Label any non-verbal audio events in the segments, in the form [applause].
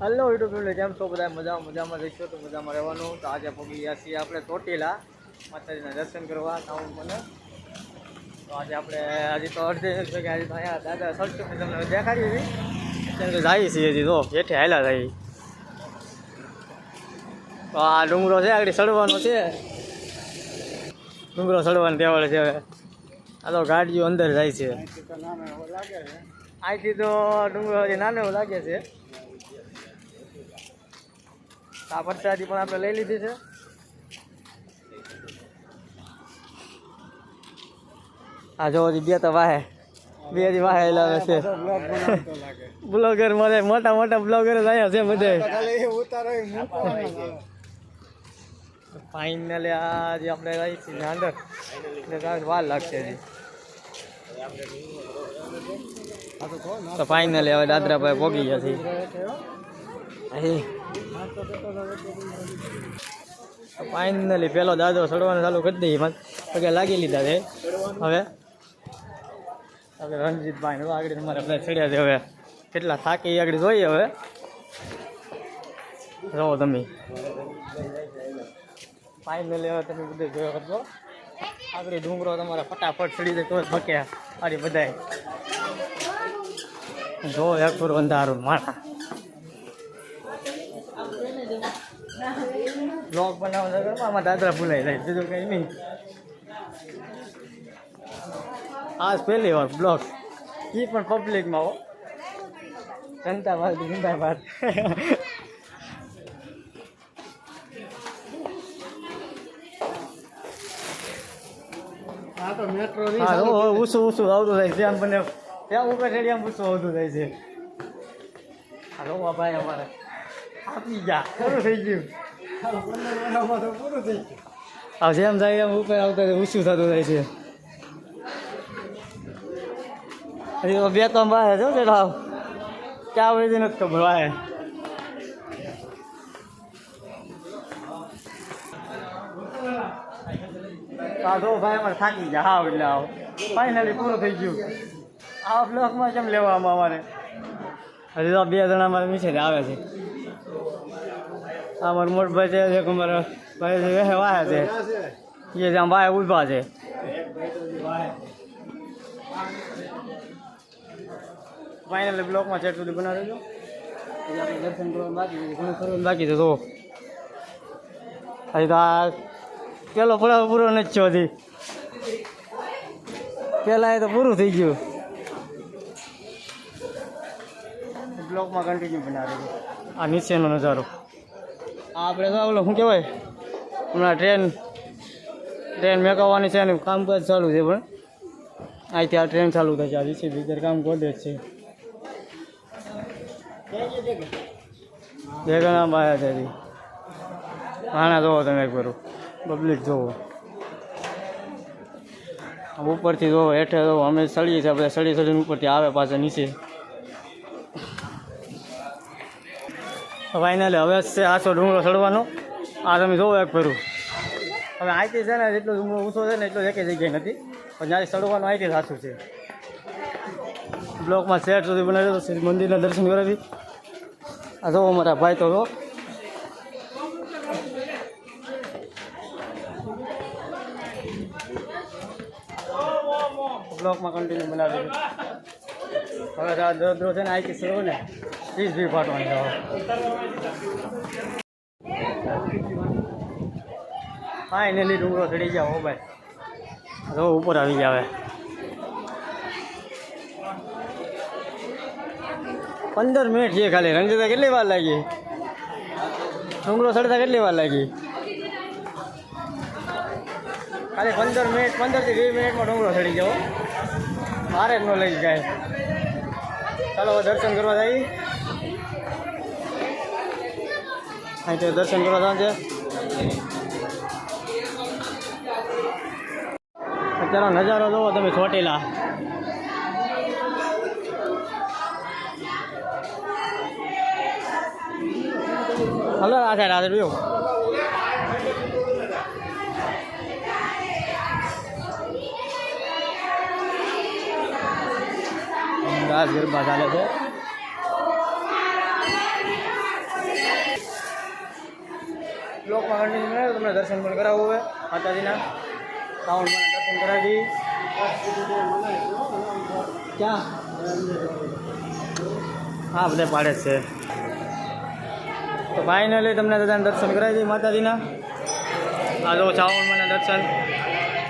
Hello YouTube family જેમ છો બધા મજા મજામાં રહીશો તો મજામાં રહેવાનું. તો આજે પગી ગયા છીએ આપણે ચોટીલા. માતાજીના દર્શન કરવા સાઉન્ડ મને. તો આજે આપણે હજી તો અડધે છે કે હજી તો અહીંયા દાદા મેં તમને દેખાડી હતી. કેમ કે જઈએ છીએ હજી તો જેઠે હાયલા જાય તો આ ડુંગરો છે આગળ સડવાનો છે. ડુંગરો સડવાનો તહેવાર છે હવે. આ તો ગાડીઓ અંદર જાય છે. અહીંથી તો ડુંગરો હજી નાનો એવો લાગે છે. આ પરસાદી પણ આપણે લઈ લીધી છે. આ જો બે તો વાહે, બે હજી વાહે લાવે છે. બ્લોગર મળે મોટા મોટા બ્લોગર જ આવ્યા છે બધે. ફાઇનલી આ જે આપણે રહી છીએ ને અંદર એટલે વાર લાગશે હજી. તો ફાઇનલી હવે દાદરાભાઈ પોગી ગયા છે. ફાઇનલી પેલો દાદો ચડવાનું ચાલુ કરી દઈએ પગે લાગી લીધા છે. હવે. હવે રણજીતભાઈ આગળ તમારે બધા ચડ્યા છે હવે. કેટલા થાકી આગળ જોઈએ હવે. રહો તમે. ફાઇનલી હવે તમે બધું જોયો કરજો આગળ ડુંગરો તમારે ફટાફટ ચડી જાય તો જ થકે આરી બધાય. જો એક પૂર અંધારું માણા બ્લોગ બનાવવા ઘરમાં આમાં દાદરા ભૂલાઈ જાય બીજું કંઈ નહીં. આજ પહેલી વાર બ્લોગ એ પણ પબ્લિકમાં હો. જનતા ભારતી જનતા ભારત હા તો મેટ્રો ઊંચું ઊંચું આવતું થાય આમ બને ત્યાં ઉપર આમ ઊંચું આવતું થાય છે. હાલો ભાઈ, અમારે. આપી ગયા. પૂરું થઈ ગયું. પૂરું થઈ ગયું. આ જેમ જાય એમ ઉપર આવતા ઊંચું થતું થાય છે. બે ત્રણ બાય છો તે ભાવ ક્યાં વળી નથી ખબર આ તો ભાઈ અમારે થાકી ગયા. હા, એટલે આવો. ફાઇનલી પૂરું થઈ ગયું. આ બ્લોકમાં કેમ લેવામાં અમારે? હજી તો બે જણા અમારે નીચે જ આવે છે. આ મારો મોટ ભાઈ છે એક અમારા ભાઈ છે વેહે વાહે છે. એ જ્યાં ભાઈ ઊભા છે. ફાઇનલ બ્લોકમાં છેટ સુધી બનાવી દેજો આપણે દર્શન કરવાનું બાકી છે ઘણું ફરવાનું બાકી છે તો હજી તો આ પેલો પડાવ પૂરો નથી થયો હજી. પહેલાં એ તો પૂરું થઈ ગયું. બ્લોકમાં કન્ટિન્યુ બનાવી દેજો આ નીચેનો નજારો. આ આપણે તો ઓલો શું કહેવાય? હમણાં ટ્રેન ટ્રેન મેકાવવાની છે અને કામકાજ ચાલુ છે પણ. અહીંથી આ ટ્રેન ચાલુ થશે આ છે બીજર કામ ગોદે છે. બે માયા છે. આના જોવો તમે એક બારું પબ્લિક જોવો. ઉપરથી જોવો હેઠે જોવો. અમે સળીએ છીએ આપણે સળી સળીને ઉપરથી આવે પાછા નીચે. ફાઇનલી હવે છે આસો ડુંગળો ચડવાનો આ તમે જોવો એક ફરું હવે આઈટી છે ને જેટલો ડુંગળો ઊંચો છે ને એટલો એક જગ્યાએ નથી. પણ જ્યારે ચડવાનું આઈટી સાચું છે. બ્લોકમાં શેર સુધી બનાવી દો શ્રી મંદિરના દર્શન કરાવી. આ જોવો મારા ભાઈ તો જો. બ્લોકમાં કન્ટિન્યુ બનાવી દીધું હવે આ દરો છે ને આઈટી શરૂ ને. ત્રીસ બી ફાટવાની જાવ ફાઇનલી ડુંગરો ચડી ગયા હો ભાઈ. જો ઉપર આવી હવે. પંદર મિનિટ છે ખાલી. રંજતા કેટલી વાર લાગી? ડુંગરો ચડતા કેટલી વાર લાગી? ખાલી પંદર મિનિટ પંદરથી વીસ મિનિટમાં ડુંગરો ચડી જાઓ મારે જ ન લઈ જાય ચાલો દર્શન કરવા જઈએ અહીંથી દર્શન કરવા જવાનું છે. અત્યારનો નજારો જોવો તમે ચોટીલા. હલો, આ સાઈડ આ સાઈડ વ્યૂ ગરબા ચાલે છે. બનાવ્યો તમને દર્શન પણ કરાવવું હોય. માતાજીના શ્રાવણ મને દર્શન કરાવી. ક્યાં? હા, બધે પાડે છે. તો ફાઇનલી તમને બધાને દર્શન કરાવી દઈએ માતાજીના. આ જો શ્રાવણમાં દર્શન.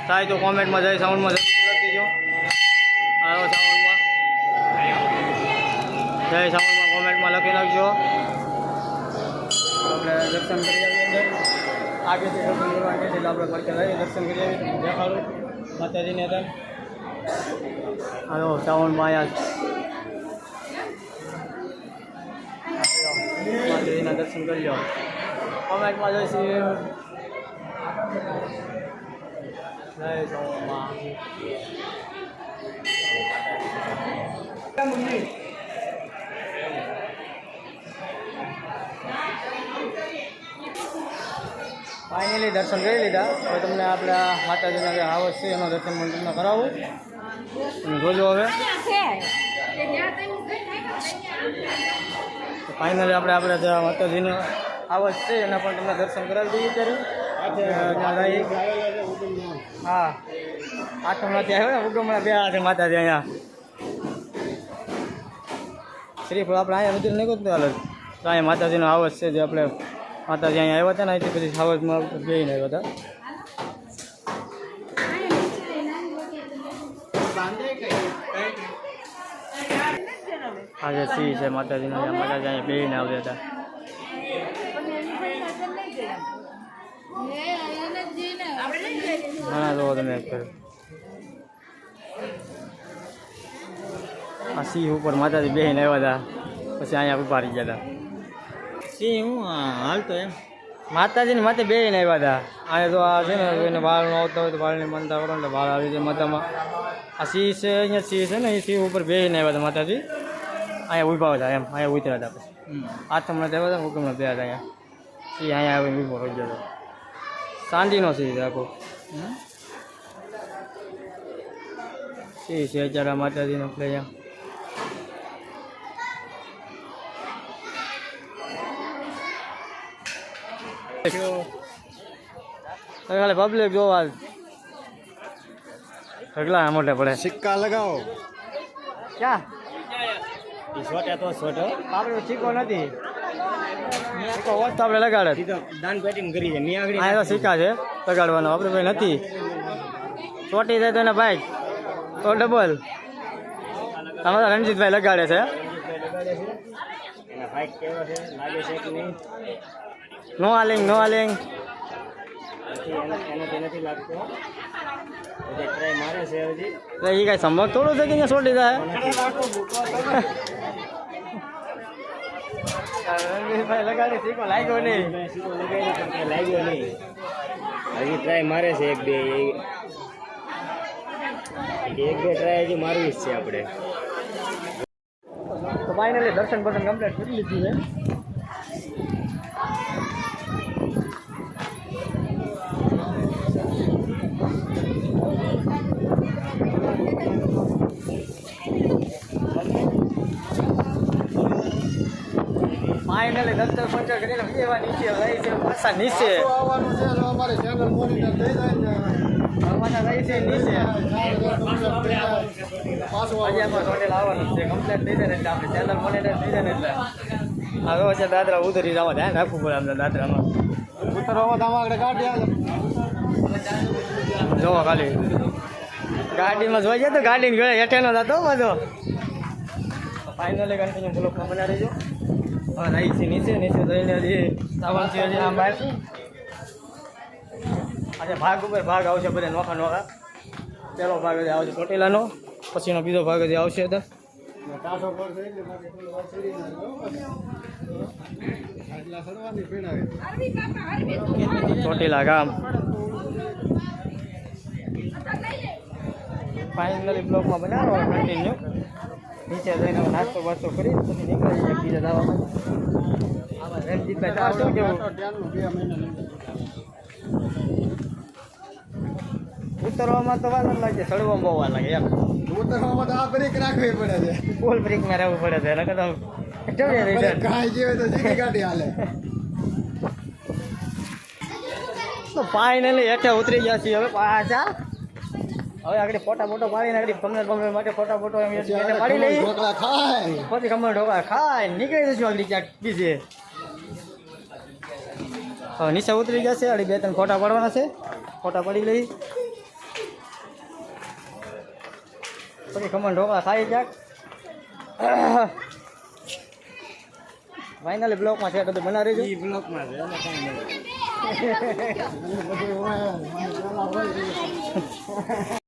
થાય તો કોમેન્ટમાં જય શ્રાવણમાં લખી દેજો. આવો શ્રાવણમાં. જય શ્રાવણમાં કોમેન્ટમાં લખી નાખજો. આપણે દર્શન કરી આવીએ અંદર આગળ દર્શન કરવા એટલે આપણે પડકે દર્શન કરી આવીએ દેખાડું. માતાજીને હતા. હાલો શ્રાવણ માયા માતાજીના દર્શન કરી લો કોમેન્ટમાં જોઈશું જય શ્રાવણમાં ફાઇનલી દર્શન કરી લીધા. હવે તમને આપણે માતાજીના જે હાવસ છે એનો દર્શન પણ તમને કરાવું. તમે જોજો હવે. ફાઇનલી આપણે આપણે જે માતાજીનો હાવસ છે એના પણ તમને દર્શન કરાવી દઈએ ત્યારે. હા. આઠમમાંથી આવ્યો ને ઉગમણા બે હાથે માતાજી અહીંયા. શ્રીફળ આપણે અહીંયા નથી નહીં કરતું હાલ. તો અહીંયા માતાજીનો હાવસ છે જે આપણે માતાજી અહીંયા આવ્યા હતા ને, અહીંથી પછી સાવજમાં જઈને આવ્યા હતા. આજે સિંહ છે માતાજીના માતાજી અહીંયા બેહીને આવ્યા હતા. ઘણા જોવો તમે આ સિંહ ઉપર માતાજી બેહીને આવ્યા હતા, પછી અહીંયા ઊભા રહી ગયા હતા. સિંહ હું? હાલતો એમ. માતાજીની માથે બેહીને આવ્યા હતા અહીંયા તો આ છે ને એને વાળ ન આવતા હોય તો વાળની માનતા કરો ને વાળ આવી જાય માતામાં આ સિંહ છે અહીંયા સિંહ છે ને એ સિંહ ઉપર બેહીને આવ્યા હતા માતાજી. અહીંયા ઊભા હતા એમ અહીંયા ઉતર્યા હતા પછી. આઠમણા દેવા હતા હુકમણા બે હતા અહીંયા. સિંહ અહીંયા આવીને ઊભો રહી ગયો શાંતિનો સિંહ આખો. સિંહ છે અત્યારે આ માતાજીનો આપણે ખાલી પબ્લિક જોવા. ઢગલા મોટે પડે. સિક્કા લગાવો. ક્યાં? તો આપણે નથી. લગાડે. દાન પેટિંગ કરી છે મિયા આગળ સિક્કા છે લગાડવાનો આપણે ભાઈ નથી. ચોટી જાય તો એને ભાઈ તો ડબલ અમારા રણજીતભાઈ લગાડે છે. એના ભાઈ કેવો છે લાગે છે કે નહીં નો આલિંગ નો આલિંગ નથી એને એનાથી નથી લાગતો હજી ટ્રાય મારે છે હજી એટલે એ કાંઈ સંભવ થોડું છે કે અહીંયા ચોટી જાય રણજીતભાઈ લગાડે સિક્કો લાગ્યો નહીં સીધો લગાવ્યો પણ કાંઈ લાગ્યો નહીં હજી ટ્રાય મારે છે એક બે એક બે ટ્રાય હજી મારવી જ છે આપણે તો ફાઇનલી દર્શન બર્શન કમ્પ્લીટ કરી લીધું છે ફાઇનલી પંચર કરીને એવા નીચે રહી છે પાછા નીચે આવવાનું છે અમારે ચેનલ મોનિટર થઈ જાય પાછા લઈ છે નીચે પાછું આજે હોટેલ આવવાનું છે કમ્પ્લેટ થઈ જાય ને એટલે આપણે ચેનલ મોનિટર થઈ જાય ને એટલે હવે વચ્ચે દાદરા ઉતરી જવા ધ્યાન રાખવું પડે આપણે દાદરામાં ઉતરવામાં આગળ કાઢી જોવો ખાલી ગાડીમાં જોઈ જાય તો ગાડીને ગળે હેઠેનો હતો બધો ફાઇનલી કન્ટિન્યુ બ્લોકમાં બના રહીજો નીચે નીચે જઈને જે સાવન છે બહાર આજે ભાગ ઉપર ભાગ આવશે બધા નોખા નોખા. પહેલો ભાગ જે આવશે ચોટીલાનો, પછીનો બીજો ભાગ હજી આવશે પીણાવી ચોટીલા ગામ. ફાઇનલી બ્લોકમાં બનાવો કન્ટિન્યુ નીચે જઈને નાસ્તો વાસ્તો કરી પછી નીકળી જાય બીજા દાવામાં રણજીતભાઈ તાર શું કેવું? ઉતરવામાં તો વાર ન લાગે ચડવામાં બહુ વાર લાગે એમ. ઉતરવામાં તો આ બ્રેક રાખવી પડે છે. ફૂલ બ્રેકમાં રહેવું પડે છે નકર તો ચડીએ રહી કાંઈ જેવે તો પાણી ગાડી હાલે. તો ફાઇનલી હેઠે ઉતરી ગયા છીએ. હવે પાછા હવે આગળ ફોટા ફોટો પાડીને આગળ પંદર પંદર માટે ફોટા ફોટો એમ પાડી લઈ. ઢોકળા ખાય. પછી ખમણ ઢોકા ખાય. નીકળી જશું આગળ ક્યાંક બીજે. હવે નીચે ઉતરી જશે. અડી બે ત્રણ ફોટા પાડવાના છે. ફોટા પાડી લઈ. પછી ખમણ ઢોકળા ખાઈ ક્યાંક. ફાઇનલી બ્લોકમાં છે. તો બનાવી રહેજો ઈ બ્લોકમાં છે. કાંઈ નહીં. બધું. [laughs]